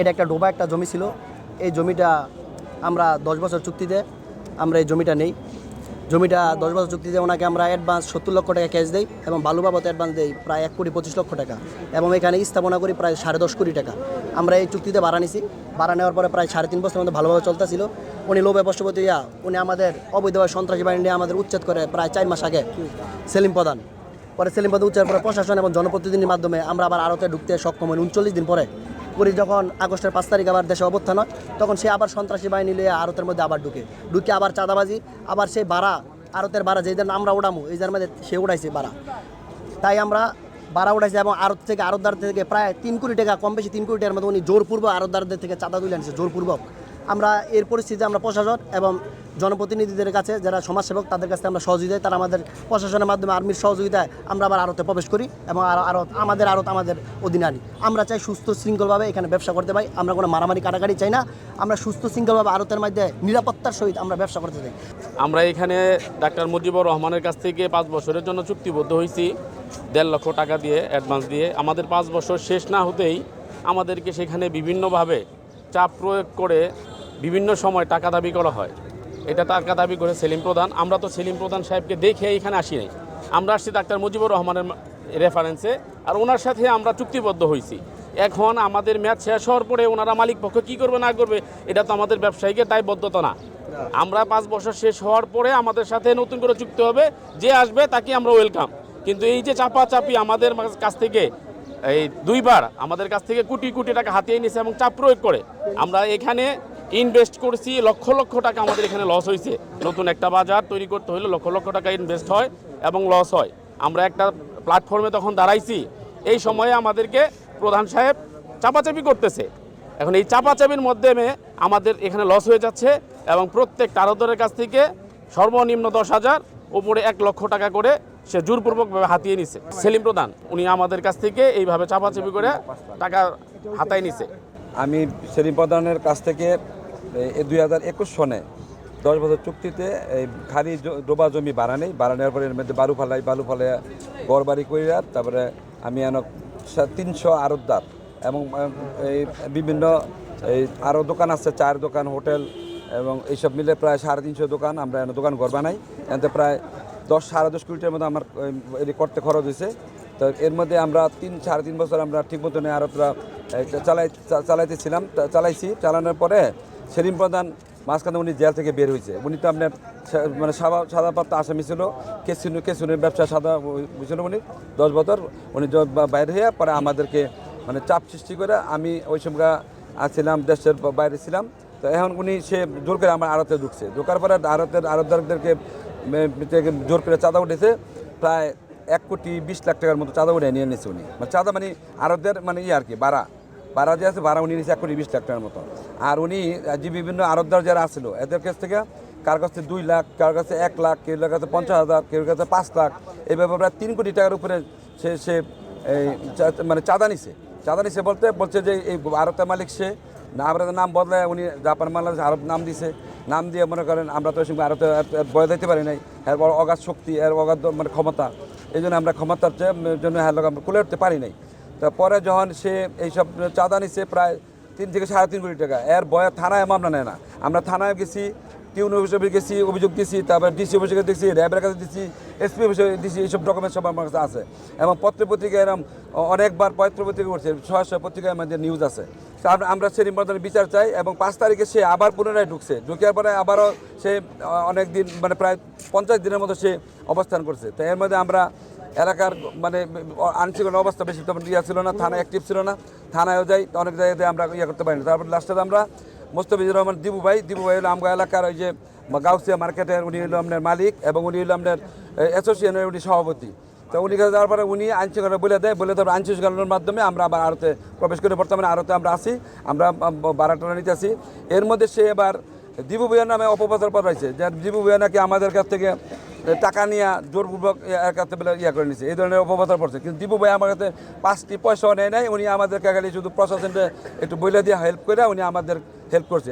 এটা একটা ডোবা, একটা জমি ছিল। এই জমিটা আমরা দশ বছর চুক্তিতে, আমরা এই জমিটা নেই। জমিটা দশ বছর চুক্তিতে ওনাকে আমরা অ্যাডভান্স সত্তর লক্ষ টাকা ক্যাশ দেই এবং বালু বাবদ অ্যাডভান্স দেই প্রায় এক কোটি পঁচিশ লক্ষ টাকা এবং এখানে স্থাপনা করি প্রায় সাড়ে দশ কোটি টাকা। আমরা এই চুক্তিতে ভাড়া নিছি। ভাড়া নেওয়ার পরে প্রায় সাড়ে তিন বছরের মধ্যে ভালোভাবে চলতেছিল। উনি লোভে বশবর্তী ইয়া, উনি আমাদের অবৈধভাবে সন্ত্রাসী বাহিনী নিয়ে আমাদের উচ্ছেদ করে প্রায় চার মাস আগে সেলিম প্রধান। পরে সেলিম প্রধান উচ্ছেদ পরে প্রশাসন এবং জনপ্রতিনিধির মাধ্যমে আমরা আবার আরতে ঢুকতে সক্ষম হই। উনচল্লিশ দিন পরে পুরী যখন আগস্টের পাঁচ তারিখ আবার দেশে অবস্থান হয়, তখন সে আবার সন্ত্রাসী বাহিনী নিয়ে আরতের মধ্যে আবার ঢুকে। ঢুকে আবার চাঁদাবাজি, আবার সেই বাড়া আরতের বাড়া যেই দিন আমরা উড়ামো, এই যার মধ্যে সে উড়াইছে বাড়া তাই আমরা বাড়া উঠাইছে এবং আরত থেকে আরতদার থেকে প্রায় তিন কোটি টাকা, কম বেশি তিন কোটি টাকার মধ্যে উনি জোরপূর্বক আরতদারদের থেকে চাঁদা তুলে আনছে, জোরপূর্বক। আমরা এর পরিস্থিতিতে আমরা প্রশাসন এবং জনপ্রতিনিধিদের কাছে যারা সমাজসেবক, তাদের কাছে আমরা সহযোগিতায় তারা আমাদের প্রশাসনের মাধ্যমে আর্মির সহযোগিতায় আমরা আবার আড়তে প্রবেশ করি এবং আর আড়ত আমাদের আড়ত আমাদের অধীনে আনি। আমরা চাই সুস্থ শৃঙ্খলভাবে এখানে ব্যবসা করতে পাই আমরা কোনো মারামারি কাটাকাটি চাই না, আমরা সুস্থ শৃঙ্খলভাবে আড়তের মধ্যে নিরাপত্তার সহিত আমরা ব্যবসা করতে চাই। আমরা এখানে ডাক্তার মুজিবুর রহমানের কাছ থেকে পাঁচ বছরের জন্য চুক্তিবদ্ধ হয়েছি, দেড় লক্ষ টাকা দিয়ে অ্যাডভান্স দিয়ে। আমাদের পাঁচ বছর শেষ না হতেই আমাদেরকে সেখানে বিভিন্নভাবে চাপ প্রয়োগ করে বিভিন্ন সময় টাকা দাবি করা হয়। এটা টাকা দাবি করে সেলিম প্রধান। আমরা তো সেলিম প্রধান সাহেবকে দেখে এখানে আসি নাই। আমরা আসছি ডাক্তার মুজিবুর রহমানের রেফারেন্সে আর ওনার সাথে আমরা চুক্তিবদ্ধ হয়েছি এখন আমাদের ম্যাচ শেষ হওয়ার পরে ওনারা মালিক পক্ষ কী করবে না করবে, এটা তো আমাদের ব্যবসায়ীকে দায়বদ্ধতা না। আমরা পাঁচ বছর শেষ হওয়ার পরে আমাদের সাথে নতুন করে চুক্তি হবে, যে আসবে তাকে আমরা ওয়েলকাম কিন্তু এই যে চাপা চাপি আমাদের কাছ থেকে, এই দুইবার আমাদের কাছ থেকে কোটি কোটি টাকা হাতিয়ে নিয়েছে এবং চাপ প্রয়োগ করে। আমরা এখানে ইনভেস্ট করছি, লক্ষ লক্ষ টাকা আমাদের এখানে লস হয়েছে নতুন একটা বাজার তৈরি করতে হলে লক্ষ লক্ষ টাকা ইনভেস্ট হয় এবং লস হয়। আমরা একটা প্ল্যাটফর্মে তখন দাঁড়াইছি। এই সময়ে আমাদেরকে প্রধান সাহেব চাপাচাপি করতেছে। এখন এই চাপাচাপির মাধ্যমে আমাদের এখানে লস হয়ে যাচ্ছে এবং প্রত্যেক তারদরের কাছ থেকে সর্বনিম্ন দশ হাজার উপরে এক লক্ষ টাকা করে সে জোরপূর্বকভাবে হাতিয়ে নিছে। সেলিম প্রধান, উনি আমাদের কাছ থেকে এইভাবে চাপাচাপি করে টাকা হাতায় নিছে। আমি সেলিম প্রধানের কাছ থেকে দুই হাজার একুশ সনে দশ বছর চুক্তিতে এই খালি ডোবা জমি বাড়া নেই। বাড়া নেওয়ার পরে এর মধ্যে বালু ফালাই বালু ফালাই গড় বাড়ি করিয়া তারপরে আমি এন তিনশো আরতদার এবং এই বিভিন্ন এই আরও দোকান আছে চার দোকান, হোটেল এবং এইসব মিলে প্রায় সাড়ে তিনশো দোকান আমরা দোকান ঘর বানাই। এতে প্রায় দশ, সাড়ে দশ কোটি টাকার মতো আমার করতে খরচ হয়েছে। তো এর মধ্যে আমরা তিন, সাড়ে তিন বছর আমরা ঠিক মতন আরতরা চালাই চালাইতেছিলাম চালাইছি। চালানোর পরে সেলিম প্রধান মাঝখানে উনি জেল থেকে বের হয়েছে। উনি তো আপনার মানে সাদা সাদা পাত্তা আসামি ছিল। কেসিনো, কেসিনের ব্যবসা সাদা ছিল উনি দশ বছর। উনি বাইরে হয়ে পরে আমাদেরকে মানে চাপ সৃষ্টি করে আমি ওই সময় ছিলাম দেশের বাইরে ছিলাম। তো এখন উনি, সে জোর করে আমার আড়তে ঢুকছে। ঢোকার পরে আড়তের, আড়তদারদেরকে জোর করে চাঁদা উঠেছে। প্রায় এক কোটি বিশ লাখ টাকার মতো চাঁদা উঠে নিয়ে নিয়েছে উনি। মানে চাঁদা মানে আড়তদের মানে ইয়ে আর কি ভাড়া ভাড়া যে আছে ভাড়া উনি নিয়েছে এক কোটি বিশ লাখ টাকার মতো। আর উনি যে বিভিন্ন আড়তদার যারা আসছিল এদের কাছ থেকে কার কাছে দুই লাখ কার কাছে এক লাখ, কেউ কাছে পঞ্চাশ হাজার, কেউ কাছে পাঁচ লাখ এইভাবে প্রায় তিন কোটি টাকার উপরে সে সে মানে চাঁদা নিছে। চাঁদা নিছে বলতে, বলছে যে এই আড়তের মালিক সে আমরা নাম বদলায়, উনি জাপান বাংলাদেশ আরব নাম দিছে। নাম দিয়ে মনে করেন আমরা তো সময় আরতে বয়ে দিতে পারি নাই। এর বড় অগাধ শক্তি, এর অগাধ মানে ক্ষমতা। এই জন্য আমরা ক্ষমতার জন্য হ্যাঁ আমরা কুলে উঠতে পারি নাই। তো তারপরে যখন সে এইসব চাঁদা নিছে প্রায় তিন থেকে সাড়ে তিন কোটি টাকা, এর বয়ে থানায় মামলা নেয় না। আমরা থানায় গেছি, টিউন অফিসে গেছি, অভিযোগ দিয়েছি তারপর ডিসি অফিসে দিয়েছি র্যাবের কাছে দিয়েছি এসপি অফিসে দিয়েছি এইসব ডকুমেন্ট সব আমার কাছে আছে। এবং পত্র পত্রিকা এরকম অনেকবার পত্র পত্রিকা করছে ছয় পত্রিকায় আমাদের নিউজ আছে। আমরা- সেলিম বর্ধনের বিচার চাই এবং পাঁচ তারিখে সে আবার পুনরায় ঢুকছে। ঢুকার পরে আবারও সে অনেক দিন মানে প্রায় পঞ্চাশ দিনের মতো সে অবস্থান করছে। তো এর মধ্যে আমরা এলাকার মানে আইনশৃঙ্খলা অবস্থা বেশি তখন ইয়া ছিল না, থানায় অ্যাক্টিভ ছিল না। থানায়ও যাই অনেক জায়গাতে আমরা ইয়ে করতে পারি না তারপর লাস্টে আমরা মোস্তফিজুর রহমান দিবু ভাই দিবু ভাই হলো আমগা এলাকার ওই যে গাউসিয়া মার্কেটের, উনি হলো আপনার মালিক এবং উনি হলো আপনার অ্যাসোসিয়েশনের উনি সভাপতি। তো উনি কাছে যাওয়ার পরে উনি আইনশৃঙ্খলা বলে দেয়, বলে তারপর আইনশৃঙ্খলার মাধ্যমে আমরা আবার আরতে প্রবেশ করে বর্তমানে আরতে আমরা আসি, আমরা বারাটানা নিতে আসি। এর মধ্যে সে এবার দিবু ভুইয়া নামে অপপ্রচার পর রয়েছে যে দিবু ভুইয়া নাকি আমাদের কাছ থেকে টাকা নিয়ে জোরপূর্বক এর কাছে ইয়া করে নিছে। এই ধরনের অপপ্রচার পড়ছে কিন্তু দিবু ভাই আমার কাছে পাঁচটি পয়সাও নেয় নাই, উনি আমাদেরকে খালি শুধু প্রশাসনকে একটু বলে দিয়ে হেল্প করে উনি আমাদের হেল্প করছে।